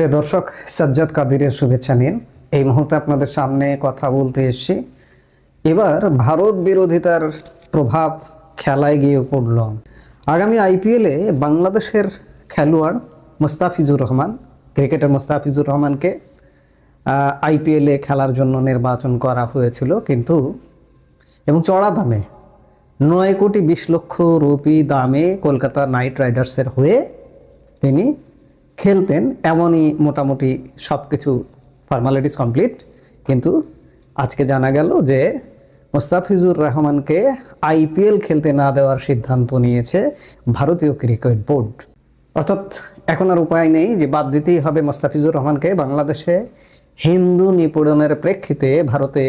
প্রিয় দর্শক, সাজ্জাদ কাদিরের শুভেচ্ছা নিন। এই মুহূর্তে আপনাদের সামনে কথা বলতে এসেছি। এবার ভারত বিরোধিতার প্রভাব খেলায় গিয়ে পড়ল। আগামী আইপিএলে বাংলাদেশের খেলোয়াড় মোস্তাফিজুর রহমান, ক্রিকেটার মোস্তাফিজুর রহমানকে আইপিএলে খেলার জন্য নির্বাচন করা হয়েছিল। কিন্তু এবং চড়া দামে নয় কোটি বিশ লক্ষ রুপি দামে কলকাতা নাইট রাইডার্সের হয়ে তিনি খেলতেন, এমনই মোটামুটি সব কিছু ফর্মালিটিস কমপ্লিট কিন্তু আজকে জানা গেল যে মোস্তাফিজুর রহমানকে আইপিএল খেলতে না দেওয়ার সিদ্ধান্ত নিয়েছে ভারতীয় ক্রিকেট বোর্ড। অর্থাৎ এখন আর উপায় নেই যে বাদ দিতেই হবে মোস্তাফিজুর রহমানকে। বাংলাদেশে হিন্দু নিপীড়নের প্রেক্ষিতে ভারতে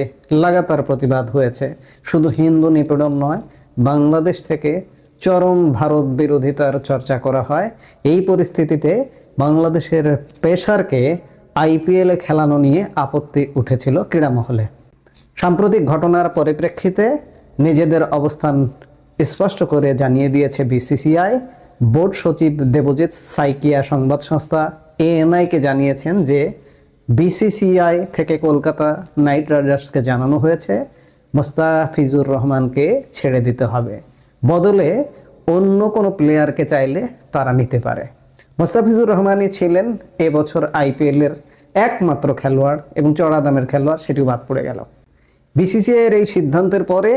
লাগাতার প্রতিবাদ হয়েছে। শুধু হিন্দু নিপীড়ন নয়, বাংলাদেশ থেকে চরম ভারত বিরোধিতার চর্চা করা হয়। এই পরিস্থিতিতে বাংলাদেশের পেশারকে আইপিএলে খেলানো নিয়ে আপত্তি উঠেছিল ক্রীড়া মহলে সাম্প্রতিক ঘটনার পরিপ্রেক্ষিতে নিজেদের অবস্থান স্পষ্ট করে জানিয়ে দিয়েছে বিসিসিআই। বোর্ড সচিব দেবজিৎ সাইকিয়া সংবাদ সংস্থা এএনআইকে জানিয়েছেন যে বিসিসিআই থেকে কলকাতা নাইট রাইডার্সকে জানানো হয়েছে, মোস্তাফিজুর রহমানকে ছেড়ে দিতে হবে। বদলে অন্য কোনো প্লেয়ারকে চাইলে তারা নিতে পারে। মোস্তাফিজুর রহমানই ছিলেন এবছর আইপিএলের একমাত্র খেলোয়াড় এবং চড়া দামের খেলোয়াড়, সেটিও বাদ পড়ে গেল। বিসিসিআইয়ের এই সিদ্ধান্তের পরে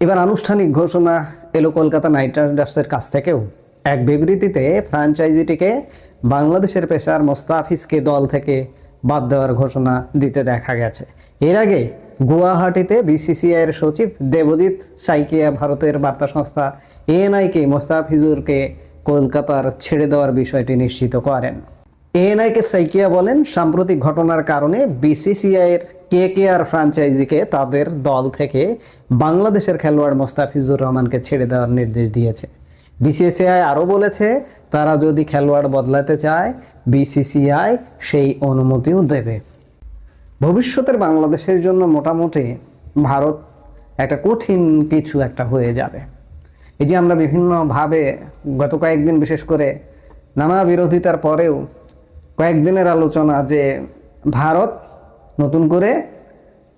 এবার আনুষ্ঠানিক ঘোষণা এলো কলকাতা নাইট রাইডার্সের কাছ থেকেও। এক বিবৃতিতে ফ্র্যাঞ্চাইজিটিকে বাংলাদেশের পেশার মোস্তাফিজকে দল থেকে বাদ দেওয়ার ঘোষণা দিতে দেখা গেছে। এর আগে গুয়াহাটিতে বিসিসিআইয়ের সচিব দেবজিৎ সাইকিয়া, ভারতের বার্তা সংস্থা এএনআইকে, মোস্তাফিজুরকে কলকাতার ছেড়ে দেওয়ার বিষয়টি নিশ্চিত করেন। এএনআইকে সাইকিয়া বলেন, সাম্প্রতিক ঘটনার কারণে বিসিসিআইয়ের কে কে আর ফ্র্যাঞ্চাইজিকে তাদের দল থেকে বাংলাদেশের খেলোয়াড় মোস্তাফিজুর রহমানকে ছেড়ে দেওয়ার নির্দেশ দিয়েছে। বিসিসিআই আরও বলেছে, তারা যদি খেলোয়াড় বদলাতে চায়, বিসিসিআই সেই অনুমতিও দেবে। ভবিষ্যতের বাংলাদেশের জন্য মোটামুটি ভারত একটা কঠিন কিছু একটা হয়ে যাবে। এই যে আমরা বিভিন্নভাবে গত কয়েকদিন বিশেষ করে নানা বিরোধিতার পরেও কয়েকদিনের আলোচনা যে ভারত নতুন করে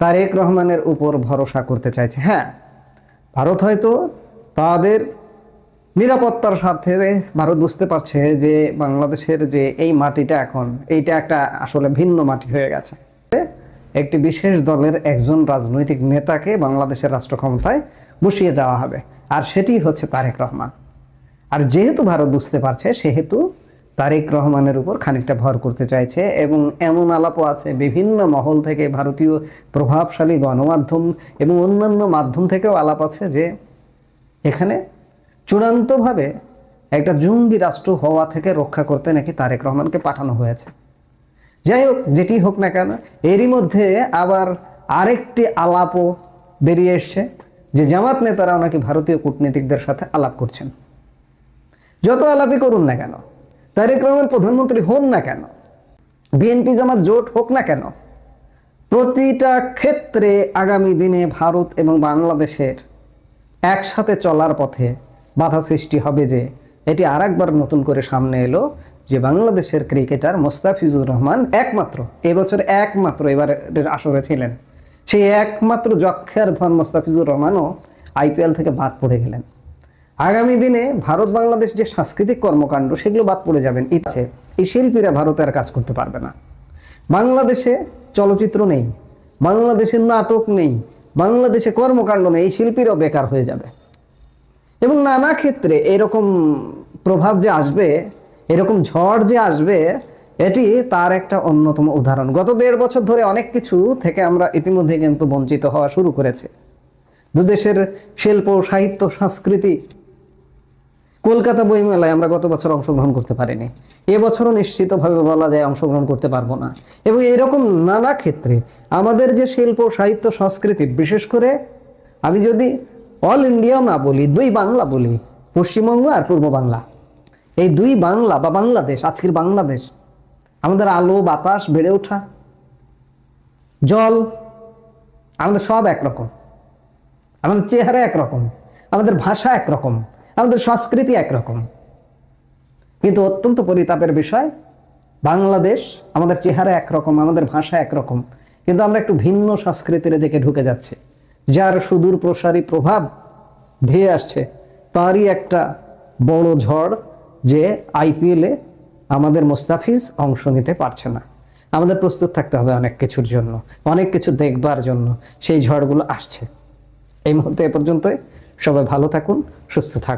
তারেক রহমানের উপর ভরসা করতে চাইছে। হ্যাঁ ভারত হয়তো তাদের নিরাপত্তার স্বার্থে ভারত বুঝতে পারছে যে বাংলাদেশের যে এই মাটিটা এখন, এইটা একটা আসলে ভিন্ন মাটি হয়ে গেছে। একটি বিশেষ দলের একজন রাজনৈতিক নেতাকে বাংলাদেশের রাষ্ট্র ক্ষমতায় বসিয়ে দেওয়া হবে। আর সেটি হচ্ছে তারেক রহমান। আর যেহেতু ভারত বুঝতে পারছে, সেহেতু তারেক রহমানের উপর খানিকটা ভর করতে চাইছে এবং এমন আলাপও আছে বিভিন্ন মহল থেকে ভারতীয় প্রভাবশালী গণমাধ্যম এবং অন্যান্য মাধ্যম থেকেও আলাপ আছে যে এখানে চূড়ান্তভাবে একটা জঙ্গি রাষ্ট্র হওয়া থেকে রক্ষা করতে নাকি তারেক রহমানকে পাঠানো হয়েছে। যাই হোক, যেটি হোক না কেন, এরই মধ্যে আবার আরেকটি আলাপও বেরিয়ে এসছে। যে জামাত নেতারাও নাকি ভারতীয় কূটনীতিকদের সাথে আলাপ করছেন। যত আলাপই করুন না কেন, তারেক রহমান প্রধানমন্ত্রী হন না কেন, বিএনপি জামাত জোট হোক না কেন, প্রতিটা ক্ষেত্রে আগামী দিনে ভারত এবং বাংলাদেশের একসাথে চলার পথে বাধা সৃষ্টি হবে যে, এটি আর একবার নতুন করে সামনে এলো যে বাংলাদেশের ক্রিকেটার মোস্তাফিজুর রহমান একমাত্র, এবছর একমাত্র এবারের আসরে ছিলেন। সেই একমাত্র যক্ষের ধন মোস্তাফিজুর রহমানও আইপিএল থেকে বাদ পড়ে গেলেন। আগামী দিনে ভারত বাংলাদেশ যে সাংস্কৃতিক কর্মকাণ্ড, সেগুলো বাদ পড়ে যাবেন। ইচ্ছে এই শিল্পীরা ভারতে আর কাজ করতে পারবে না। বাংলাদেশে চলচ্চিত্র নেই বাংলাদেশের নাটক নেই, বাংলাদেশে কর্মকাণ্ড নেই, এই শিল্পীরাও বেকার হয়ে যাবে। এবং নানা ক্ষেত্রে এরকম প্রভাব যে আসবে, এরকম ঝড় যে আসবে এটি তার একটা অন্যতম উদাহরণ। গত দেড় বছর ধরে অনেক কিছু থেকে আমরা ইতিমধ্যে কিন্তু বঞ্চিত হওয়া শুরু করেছে। দুদেশের শিল্প, সাহিত্য, সংস্কৃতি, কলকাতা বইমেলায় আমরা গত বছর অংশগ্রহণ করতে পারিনি। এবছরও নিশ্চিতভাবে বলা যায় অংশগ্রহণ করতে পারব না। এবং এরকম নানা ক্ষেত্রে আমাদের যে শিল্প, সাহিত্য, সংস্কৃতি, বিশেষ করে আমি যদি অল ইন্ডিয়াও না বলি, দুই বাংলা বলি, পশ্চিমবঙ্গ আর পূর্ব বাংলা, এই দুই বাংলা বা বাংলাদেশ, আজকের বাংলাদেশ আমাদের আলো, বাতাস বেড়ে ওঠা। জল আমাদের সব একরকম। আমাদের চেহারা একরকম। আমাদের ভাষা একরকম। আমাদের সংস্কৃতি একরকম। কিন্তু অত্যন্ত পরিতাপের বিষয়, বাংলাদেশ আমাদের চেহারা একরকম, আমাদের ভাষা একরকম। কিন্তু আমরা একটু ভিন্ন সংস্কৃতির দিকে ঢুকে যাচ্ছি। যার সুদূর প্রসারী প্রভাব ধেয়ে আসছে, তারই একটা বড় ঝড় যে আইপিএলে আমাদের মোস্তাফিজ অংশ নিতে পারছে না। আমাদের প্রস্তুত থাকতে হবে অনেক কিছুর জন্য, অনেক কিছু দেখবার জন্য। সেই ঝড়গুলো আসছে। এই মুহূর্তে এ পর্যন্তই। সবাই ভালো থাকুন, সুস্থ থাকুন।